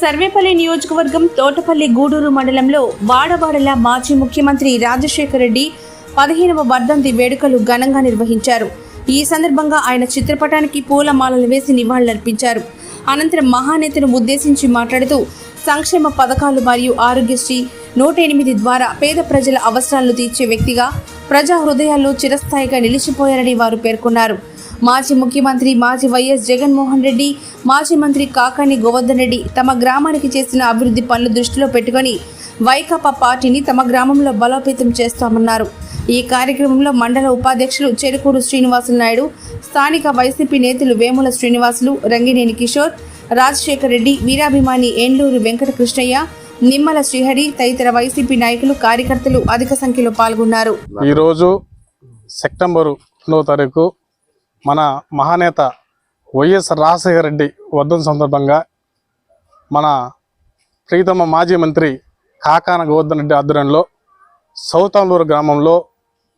సర్వేపల్లి నియోజకవర్గం తోటపల్లి గూడూరు మండలంలో వాడవాడల మాజీ ముఖ్యమంత్రి రాజశేఖర రెడ్డి పదిహేనవ వర్ధంతి వేడుకలు ఘనంగా నిర్వహించారు. ఈ సందర్భంగా ఆయన చిత్రపటానికి పూలమాలలు వేసి నివాళులర్పించారు. అనంతరం మహానేతను ఉద్దేశించి మాట్లాడుతూ సంక్షేమ పథకాలు మరియు ఆరోగ్యశ్రీ నూట ఎనిమిది ద్వారా పేద ప్రజల అవసరాలను తీర్చే వ్యక్తిగా ప్రజా హృదయాల్లో చిరస్థాయిగా నిలిచిపోయారని వారు పేర్కొన్నారు. మాజీ ముఖ్యమంత్రి మాజీ వైఎస్ జగన్మోహన్ రెడ్డి మాజీ మంత్రి కాకాణి గోవర్ధన్ రెడ్డి తమ గ్రామానికి చేసిన అభివృద్ధి పనులు దృష్టిలో పెట్టుకొని వైకాపా పార్టీని తమ గ్రామంలో బలోపేతం చేస్తామన్నారు. ఈ కార్యక్రమంలో మండల ఉపాధ్యక్షులు చెరుకూరు శ్రీనివాసులు నాయుడు స్థానిక వైసీపీ నేతలు వేముల శ్రీనివాసులు రంగినేని కిషోర్ రాజశేఖర్ రెడ్డి వీరాభిమాని ఎండ్లూరు వెంకటకృష్ణయ్య నిమ్మల శ్రీహరి తదితర వైసీపీ నాయకులు కార్యకర్తలు అధిక సంఖ్యలో పాల్గొన్నారు. ఈరోజు సెప్టెంబరులో తారీఖు మన మహానేత వైఎస్ రాజశేఖర రెడ్డి వర్ధన్ సందర్భంగా మన ప్రీతమ మాజీ మంత్రి కాకాన గోవర్ధన్ రెడ్డి ఆధ్వర్యంలో సౌతాంలూరు గ్రామంలో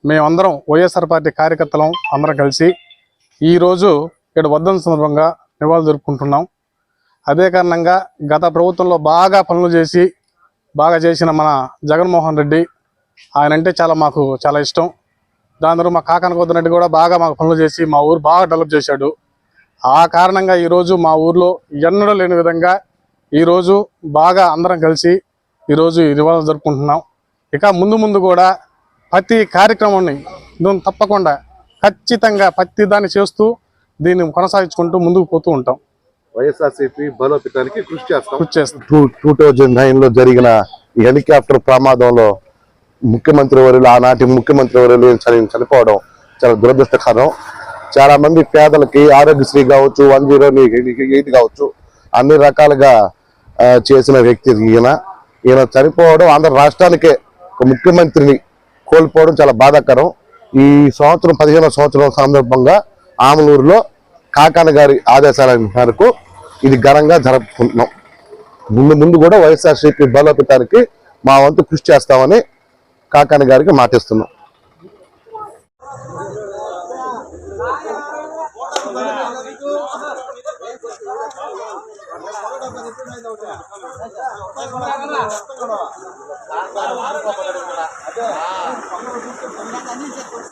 మేమందరం వైఎస్ఆర్ పార్టీ కార్యకర్తలం అందరం కలిసి ఈరోజు ఇక్కడ వర్ధం సందర్భంగా నివాళులు జరుపుకుంటున్నాం. అదే కారణంగా గత ప్రభుత్వంలో బాగా పనులు చేసి బాగా చేసిన మన జగన్మోహన్ రెడ్డి ఆయన అంటే చాలా మాకు చాలా ఇష్టం. దాని తర్వాత మా కాకన గోవర్ధన్ రెడ్డి కూడా బాగా మాకు పనులు చేసి మా ఊరు బాగా డెవలప్ చేశాడు. ఆ కారణంగా ఈరోజు మా ఊర్లో ఎన్నడూ లేని విధంగా ఈరోజు బాగా అందరం కలిసి ఈరోజు ఈ నివాళులు జరుపుకుంటున్నాం. ఇక ముందు ముందు కూడా ప్రతి కార్యక్రమాన్ని దీన్ని తప్పకుండా ఖచ్చితంగా ప్రతి దాన్ని చేస్తూ దీన్ని కొనసాగించుకుంటూ ముందుకు పోతూ ఉంటాం. వైఎస్ఆర్సీపీ బలోపేతానికి కృషి చేస్తాం. కృషి చేస్తాం. టూ టూ థౌజండ్ నైన్లో జరిగిన ఈ హెలికాప్టర్ ప్రమాదంలో ముఖ్యమంత్రి వర్యులు ఆనాటి ముఖ్యమంత్రి వర్యులు చనిపోవడం చాలా దురదృష్టకరం. చాలా మంది పేదలకి ఆరోగ్యశ్రీ కావచ్చు వన్ జీరో ఎయిట్ కావచ్చు అన్ని రకాలుగా చేసిన వ్యక్తి ఈయన. ఈయన చనిపోవడం ఆంధ్ర రాష్ట్రానికే ఒక ముఖ్యమంత్రిని కోల్పోవడం చాలా బాధాకరం. ఈ సంవత్సరం పదిహేనవ సంవత్సరం సందర్భంగా ఆమలూరులో కాకాన గారి ఆదేశాల మేరకు ఇది ఘనంగా జరుపుకుంటున్నాం. ముందు ముందు కూడా వైఎస్ఆర్సీపీ బలోపేతానికి మా వంతు కృషి చేస్తామని కాకాని గారికి మాటిస్తున్నాం. అదే.